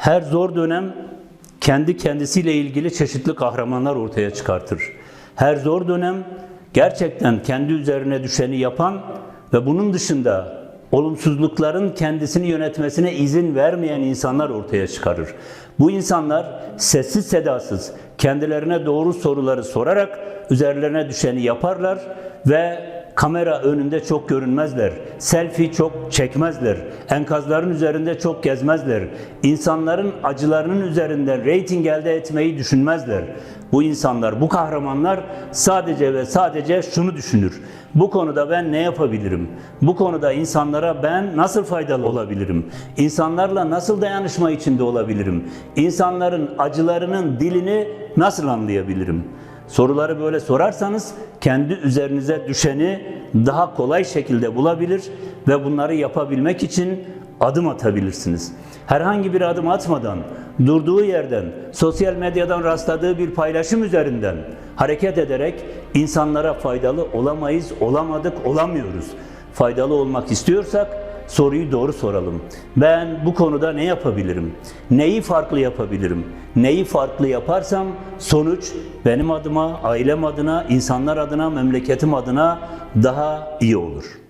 Her zor dönem kendi kendisiyle ilgili çeşitli kahramanlar ortaya çıkartır. Her zor dönem gerçekten kendi üzerine düşeni yapan ve bunun dışında olumsuzlukların kendisini yönetmesine izin vermeyen insanlar ortaya çıkarır. Bu insanlar sessiz sedasız kendilerine doğru soruları sorarak üzerlerine düşeni yaparlar ve kamera önünde çok görünmezler. Selfie çok çekmezler. Enkazların üzerinde çok gezmezler. İnsanların acılarının üzerinden reyting elde etmeyi düşünmezler. Bu insanlar, bu kahramanlar sadece ve sadece şunu düşünür. Bu konuda ben ne yapabilirim? Bu konuda insanlara ben nasıl faydalı olabilirim? İnsanlarla nasıl dayanışma içinde olabilirim? İnsanların acılarının dilini nasıl anlayabilirim? Soruları böyle sorarsanız kendi üzerinize düşeni daha kolay şekilde bulabilir ve bunları yapabilmek için adım atabilirsiniz. Herhangi bir adım atmadan, durduğu yerden, sosyal medyadan rastladığı bir paylaşım üzerinden hareket ederek insanlara faydalı olamayız, olamadık, olamıyoruz. Faydalı olmak istiyorsak soruyu doğru soralım. Ben bu konuda ne yapabilirim? Neyi farklı yapabilirim? Neyi farklı yaparsam sonuç benim adıma, ailem adına, insanlar adına, memleketim adına daha iyi olur.